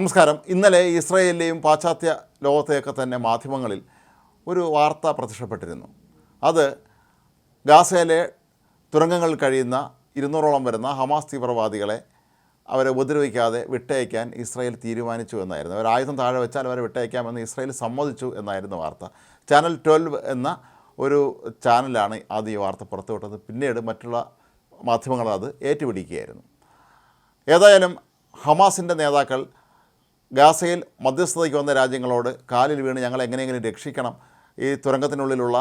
നമസ്കാരം. ഇന്നലെ ഇസ്രയേലിലെയും പാശ്ചാത്യ ലോകത്തെയൊക്കെ തന്നെ മാധ്യമങ്ങളിൽ ഒരു വാർത്ത പ്രത്യക്ഷപ്പെട്ടിരുന്നു. അത് ഗാസയിലെ തുരങ്കങ്ങളിൽ കഴിയുന്ന ഇരുന്നൂറോളം വരുന്ന ഹമാസ് തീവ്രവാദികളെ അവരെ ഉപദ്രവിക്കാതെ വിട്ടയക്കാൻ ഇസ്രായേൽ തീരുമാനിച്ചു എന്നായിരുന്നു. അവർ ആയുധം താഴെ വെച്ചാൽ അവരെ വിട്ടയക്കാമെന്ന് ഇസ്രായേൽ സമ്മതിച്ചു എന്നായിരുന്നു വാർത്ത. ചാനൽ ട്വൽവ് എന്ന ഒരു ചാനലാണ് ആദ്യം ഈ വാർത്ത പുറത്തുവിട്ടത്. പിന്നീട് മറ്റുള്ള മാധ്യമങ്ങൾ അത് ഏറ്റുപിടിക്കുകയായിരുന്നു. ഏതായാലും ഹമാസിന്റെ നേതാക്കൾ ഗാസയിൽ മധ്യസ്ഥതയ്ക്ക് വന്ന രാജ്യങ്ങളോട് കാലിൽ വീണ് ഞങ്ങൾ എങ്ങനെയെങ്കിലും രക്ഷിക്കണം ഈ തുരങ്കത്തിനുള്ളിലുള്ള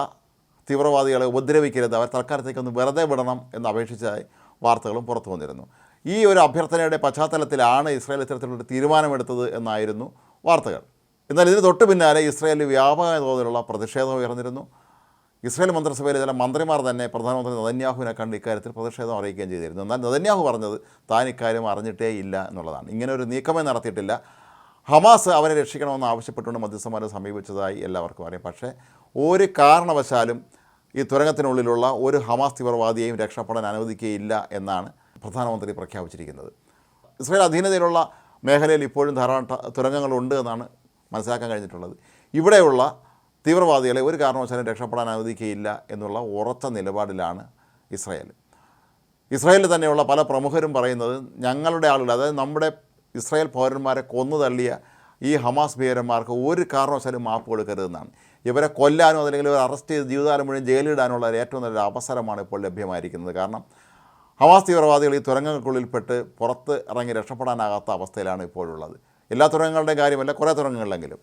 തീവ്രവാദികളെ ഉപദ്രവിക്കരുത് അവർ തൽക്കാലത്തേക്കൊന്ന് വെറുതെ വിടണം എന്ന് അപേക്ഷിച്ചതായി വാർത്തകളും പുറത്തു വന്നിരുന്നു. ഈ ഒരു അഭ്യർത്ഥനയുടെ പശ്ചാത്തലത്തിലാണ് ഇസ്രായേൽ ഇത്തരത്തിലുള്ള തീരുമാനമെടുത്തത് എന്നായിരുന്നു വാർത്തകൾ. എന്നാൽ ഇതിന് തൊട്ട് പിന്നാലെ ഇസ്രായേലിൽ വ്യാപക തോതിലുള്ള പ്രതിഷേധം ഉയർന്നിരുന്നു. ഇസ്രായേൽ മന്ത്രിസഭയിലെ ചില മന്ത്രിമാർ തന്നെ പ്രധാനമന്ത്രി നദന്യാഹുവിനെ കണ്ട് ഇക്കാര്യത്തിൽ പ്രതിഷേധം അറിയിക്കുകയും ചെയ്തിരുന്നു. എന്നാൽ നദന്യാഹു പറഞ്ഞത് താൻ ഇക്കാര്യം അറിഞ്ഞിട്ടേ ഇല്ല എന്നുള്ളതാണ്. ഇങ്ങനെ ഒരു നീക്കമേ നടത്തിയിട്ടില്ല. ഹമാസ് അവരെ രക്ഷിക്കണമെന്ന് ആവശ്യപ്പെട്ടുകൊണ്ട് മധ്യസ്ഥന്മാരെ സമീപിച്ചതായി എല്ലാവർക്കും അറിയാം. പക്ഷേ ഒരു കാരണവശാലും ഈ തുരങ്കത്തിനുള്ളിലുള്ള ഒരു ഹമാസ് തീവ്രവാദിയെയും രക്ഷപ്പെടാൻ അനുവദിക്കുകയില്ല എന്നാണ് പ്രധാനമന്ത്രി പ്രഖ്യാപിച്ചിരിക്കുന്നത്. ഇസ്രായേൽ അധീനതയിലുള്ള മേഖലയിൽ ഇപ്പോഴും ധാരാളം തുരങ്കങ്ങളുണ്ട് എന്നാണ് മനസ്സിലാക്കാൻ കഴിഞ്ഞിട്ടുള്ളത്. ഇവിടെയുള്ള തീവ്രവാദികളെ ഒരു കാരണവശാലും രക്ഷപ്പെടാൻ അനുവദിക്കുകയില്ല എന്നുള്ള ഉറച്ച നിലപാടിലാണ് ഇസ്രായേൽ. ഇസ്രായേലിൽ തന്നെയുള്ള പല പ്രമുഖരും പറയുന്നത് ഞങ്ങളുടെ ആളുകൾ അതായത് നമ്മുടെ ഇസ്രായേൽ പൗരന്മാരെ കൊന്നു തള്ളിയ ഈ ഹമാസ് ഭീകരന്മാർക്ക് ഒരു കാരണവശാലും മാപ്പ് കൊടുക്കരുതെന്നാണ്. ഇവരെ കൊല്ലാനോ അല്ലെങ്കിൽ ഇവരെ അറസ്റ്റ് ചെയ്ത് ജീവിതകാലം മുഴുവൻ ജയിലിടാനുള്ള ഏറ്റവും നല്ലൊരു അവസരമാണ് ഇപ്പോൾ ലഭ്യമായിരിക്കുന്നത്. കാരണം ഹമാസ് തീവ്രവാദികൾ ഈ തുരങ്കങ്ങൾക്കുള്ളിൽപ്പെട്ട് പുറത്ത് ഇറങ്ങി രക്ഷപ്പെടാനാകാത്ത അവസ്ഥയിലാണ് ഇപ്പോഴുള്ളത്. എല്ലാ തുരങ്കങ്ങളുടെയും കാര്യമല്ല കുറേ തുരങ്കങ്ങളിലെങ്കിലും.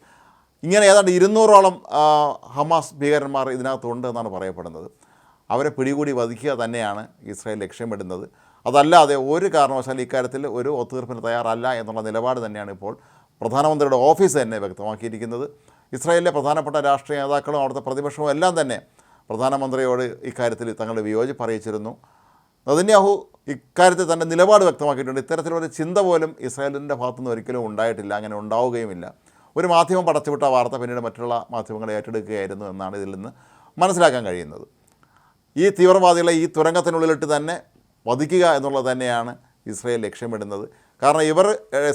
ഇങ്ങനെ ഏതാണ്ട് ഇരുന്നൂറോളം ഹമാസ് ഭീകരന്മാർ ഇതിനകത്തുണ്ട് എന്നാണ് പറയപ്പെടുന്നത്. അവരെ പിടികൂടി വധിക്കുക തന്നെയാണ് ഇസ്രായേൽ ലക്ഷ്യമിടുന്നത്. അതല്ലാതെ ഒരു കാരണവശാലും ഇക്കാര്യത്തിൽ ഒരു ഒത്തുതീർപ്പിന് തയ്യാറല്ല എന്നുള്ള നിലപാട് തന്നെയാണ് ഇപ്പോൾ പ്രധാനമന്ത്രിയുടെ ഓഫീസ് തന്നെ വ്യക്തമാക്കിയിരിക്കുന്നത്. ഇസ്രായേലിലെ പ്രധാനപ്പെട്ട രാഷ്ട്രീയ നേതാക്കളും അവിടുത്തെ പ്രതിപക്ഷവും എല്ലാം തന്നെ പ്രധാനമന്ത്രിയോട് ഇക്കാര്യത്തിൽ തങ്ങളുടെ വിയോജിപ്പ് അറിയിച്ചിരുന്നു. നദന്യാഹു ഇക്കാര്യത്തിൽ തന്നെ നിലപാട് വ്യക്തമാക്കിയിട്ടുണ്ട്. ഇത്തരത്തിലൊരു ചിന്ത പോലും ഇസ്രായേലിന്റെ ഭാഗത്തുനിന്ന് ഒരിക്കലും ഉണ്ടായിട്ടില്ല അങ്ങനെ ഉണ്ടാവുകയുമില്ല. ഒരു മാധ്യമം പടച്ചുവിട്ട വാർത്ത പിന്നീട് മറ്റുള്ള മാധ്യമങ്ങളെ ഏറ്റെടുക്കുകയായിരുന്നു എന്നാണ് ഇതിൽ നിന്ന് മനസ്സിലാക്കാൻ കഴിയുന്നത്. ഈ തീവ്രവാദികളെ ഈ തുരങ്കത്തിനുള്ളിലിട്ട് തന്നെ വധിക്കുക എന്നുള്ളത് തന്നെയാണ് ഇസ്രയേൽ ലക്ഷ്യമിടുന്നത്. കാരണം ഇവർ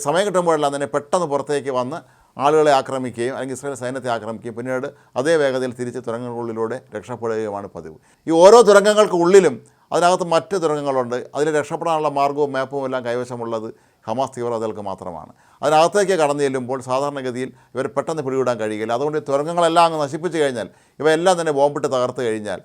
സമയം കിട്ടുമ്പോഴെല്ലാം തന്നെ പെട്ടെന്ന് പുറത്തേക്ക് വന്ന് ആളുകളെ ആക്രമിക്കുകയും അല്ലെങ്കിൽ ഇസ്രായേൽ സൈന്യത്തെ ആക്രമിക്കുകയും പിന്നീട് അതേ വേഗതയിൽ തിരിച്ച് തുരങ്കങ്ങൾക്കുള്ളിലൂടെ രക്ഷപ്പെടുകയുമാണ് പതിവ്. ഈ ഓരോ തുരങ്കങ്ങൾക്ക് ഉള്ളിലും അതിനകത്ത് മറ്റ് തുരങ്കങ്ങളുണ്ട്. അതിൽ രക്ഷപ്പെടാനുള്ള മാർഗവും മാപ്പും എല്ലാം കൈവശമുള്ളത് ഹമാസ് തീവ്രവാദികൾക്ക് മാത്രമാണ്. അതിനകത്തേക്ക് കടന്നു ചെല്ലുമ്പോൾ സാധാരണഗതിയിൽ ഇവർ പെട്ടെന്ന് പിടികൂടാൻ കഴിയില്ല. അതുകൊണ്ട് തുരങ്കങ്ങളെല്ലാം അങ്ങ് നശിപ്പിച്ചു കഴിഞ്ഞാൽ ഇവയെല്ലാം തന്നെ ബോംബിട്ട് തകർത്ത് കഴിഞ്ഞാൽ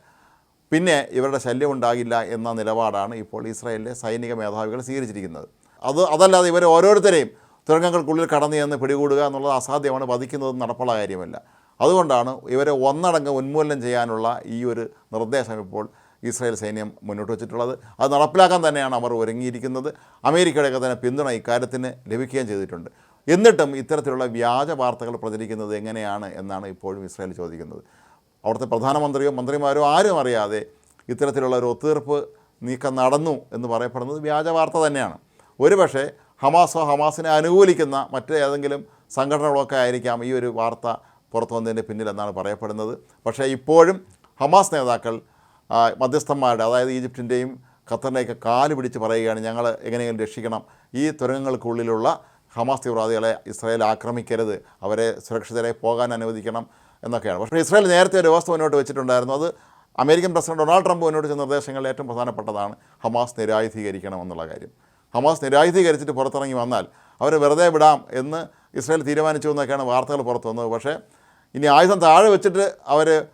പിന്നെ ഇവരുടെ ശല്യം ഉണ്ടാകില്ല എന്ന നിലപാടാണ് ഇപ്പോൾ ഇസ്രായേലിലെ സൈനിക മേധാവികൾ സ്വീകരിച്ചിരിക്കുന്നത്. അത് അതല്ലാതെ ഇവർ ഓരോരുത്തരെയും തുരങ്കങ്ങൾക്കുള്ളിൽ കടന്നു ചെന്ന് പിടികൂടുക എന്നുള്ളത് അസാധ്യമാണ് വധിക്കുന്നത് നടപ്പുള്ള കാര്യമല്ല. അതുകൊണ്ടാണ് ഇവരെ ഒന്നടങ്ക് ഉന്മൂലനം ചെയ്യാനുള്ള ഈ ഒരു നിർദ്ദേശം ഇപ്പോൾ ഇസ്രായേൽ സൈന്യം മുന്നോട്ട് വെച്ചിട്ടുള്ളത്. അത് നടപ്പിലാക്കാൻ തന്നെയാണ് അവർ ഒരുങ്ങിയിരിക്കുന്നത്. അമേരിക്കയുടെയൊക്കെ തന്നെ പിന്തുണ ഇക്കാര്യത്തിന് ലഭിക്കുകയും ചെയ്തിട്ടുണ്ട്. എന്നിട്ടും ഇത്തരത്തിലുള്ള വ്യാജ വാർത്തകൾ പ്രചരിക്കുന്നത് എങ്ങനെയാണ് എന്നാണ് ഇപ്പോഴും ഇസ്രായേൽ ചോദിക്കുന്നത്. അവിടുത്തെ പ്രധാനമന്ത്രിയോ മന്ത്രിമാരോ ആരും അറിയാതെ ഇത്തരത്തിലുള്ള ഒരു ഒത്തുതീർപ്പ് നീക്കം നടന്നു എന്ന് പറയപ്പെടുന്നത് വ്യാജ വാർത്ത തന്നെയാണ്. ഒരുപക്ഷെ ഹമാസോ ഹമാസിനെ അനുകൂലിക്കുന്ന മറ്റ് ഏതെങ്കിലും സംഘടനകളൊക്കെ ആയിരിക്കാം ഈ ഒരു വാർത്ത പുറത്തു വന്നതിന്റെ പിന്നിലെന്നാണ് പറയപ്പെടുന്നത്. പക്ഷേ ഇപ്പോഴും ഹമാസ് നേതാക്കൾ മധ്യസ്ഥന്മാരുടെ അതായത് ഈജിപ്തിന്റെയും ഖത്തറിന്റെയൊക്കെ കാൽ പിടിച്ച് പറയുകയാണ് ഞങ്ങൾ എങ്ങനെയെങ്കിലും രക്ഷിക്കണം. ഈ തുരങ്കങ്ങൾക്കുള്ളിലുള്ള ഹമാസ് തീവ്രവാദികളെ ഇസ്രായേൽ ആക്രമിക്കരുത്. അവരെ സുരക്ഷിതരെ പോകാൻ അനുവദിക്കണം. എന്നൊക്കെയാണ്. പക്ഷേ ഇസ്രായേൽ നേരത്തെ ഒരു വ്യവസ്ഥ മുന്നോട്ട് വെച്ചിട്ടുണ്ടായിരുന്നു. അത് അമേരിക്കൻ പ്രസിഡന്റ് ഡൊണാൾഡ് ട്രംപ് മുന്നോട്ട് വെച്ച നിർദ്ദേശങ്ങളിൽ ഏറ്റവും പ്രധാനപ്പെട്ടതാണ്. ഹമാസ് നിരായുധീകരിക്കണം എന്നുള്ള കാര്യം. ഹമാസ് നിരായുധീകരിച്ചിട്ട് പുറത്തിറങ്ങി വന്നാൽ അവരെ വെറുതെ വിടാം എന്ന് ഇസ്രായേൽ തീരുമാനിച്ചു എന്നൊക്കെയാണ് വാർത്തകൾ പുറത്തു വന്നത്. പക്ഷേ ഇനി ആയുധം താഴെ വെച്ചിട്ട് അവർ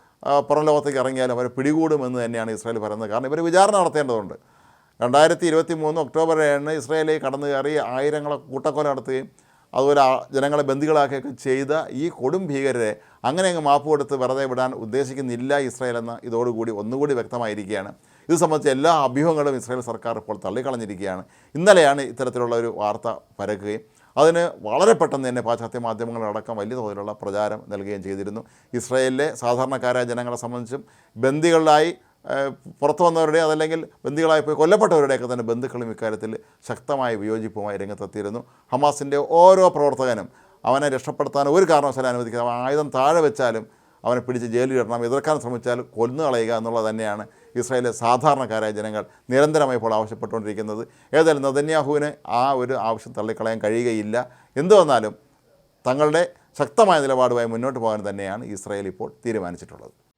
പുറം ലോകത്തേക്ക് ഇറങ്ങിയാലും അവരെ പിടികൂടുമെന്ന് തന്നെയാണ് ഇസ്രായേൽ പറയുന്നത്. കാരണം ഇവർ വിചാരണ നടത്തേണ്ടതുണ്ട്. രണ്ടായിരത്തി ഇരുപത്തി മൂന്ന് ഒക്ടോബർ ഏഴിന് ഇസ്രായേലിൽ കടന്നു കയറി ആയിരങ്ങളെ കൂട്ടക്കൊല നടത്തുകയും അതുപോലെ ജനങ്ങളെ ബന്ദികളാക്കുകയൊക്കെ ചെയ്ത ഈ കൊടും ഭീകരരെ അങ്ങനെ അങ്ങ് മാപ്പ് കൊടുത്ത് വെറുതെ വിടാൻ ഉദ്ദേശിക്കുന്നില്ല ഇസ്രായേൽ എന്ന് ഇതോടുകൂടി ഒന്നുകൂടി വ്യക്തമായിരിക്കുകയാണ്. ഇത് സംബന്ധിച്ച് എല്ലാ അഭ്യൂഹങ്ങളും ഇസ്രായേൽ സർക്കാർ ഇപ്പോൾ തള്ളിക്കളഞ്ഞിരിക്കുകയാണ്. ഇന്നലെയാണ് ഇത്തരത്തിലുള്ള ഒരു വാർത്ത പരക്കുകയും അതിന് വളരെ പെട്ടെന്ന് തന്നെ പാശ്ചാത്യ മാധ്യമങ്ങളടക്കം വലിയ തോതിലുള്ള പ്രചാരം നൽകുകയും ചെയ്തിരുന്നു. ഇസ്രായേലിലെ സാധാരണക്കാരായ ജനങ്ങളെ സംബന്ധിച്ചും ബന്ദികളിലായി പുറത്തു വന്നവരുടെ അതല്ലെങ്കിൽ ബന്ദികളായി പോയി കൊല്ലപ്പെട്ടവരുടെയൊക്കെ തന്നെ ബന്ധുക്കളും ഇക്കാര്യത്തിൽ ശക്തമായ വിയോജിപ്പുമായി രംഗത്തെത്തിയിരുന്നു. ഹമാസിന്റെ ഓരോ പ്രവർത്തകനും അവനെ രക്ഷപ്പെടുത്താൻ ഒരു കാരണവശാലും അനുവദിക്കുക ആയുധം താഴെ വെച്ചാലും അവനെ പിടിച്ച് ജയിലിൽ ഇടണം എതിർക്കാൻ ശ്രമിച്ചാൽ കൊന്നു കളയുക എന്നുള്ളത് തന്നെയാണ് ഇസ്രായേലിലെ സാധാരണക്കാരായ ജനങ്ങൾ നിരന്തരമായി ഇപ്പോൾ ആവശ്യപ്പെട്ടുകൊണ്ടിരിക്കുന്നത്. ഏതായാലും നദന്യാഹുവിന് ആ ഒരു ആവശ്യം തള്ളിക്കളയാൻ കഴിയുകയില്ല. എന്തു വന്നാലും തങ്ങളുടെ ശക്തമായ നിലപാടുമായി മുന്നോട്ട് പോകാൻ തന്നെയാണ് ഇസ്രായേൽ ഇപ്പോൾ തീരുമാനിച്ചിട്ടുള്ളത്.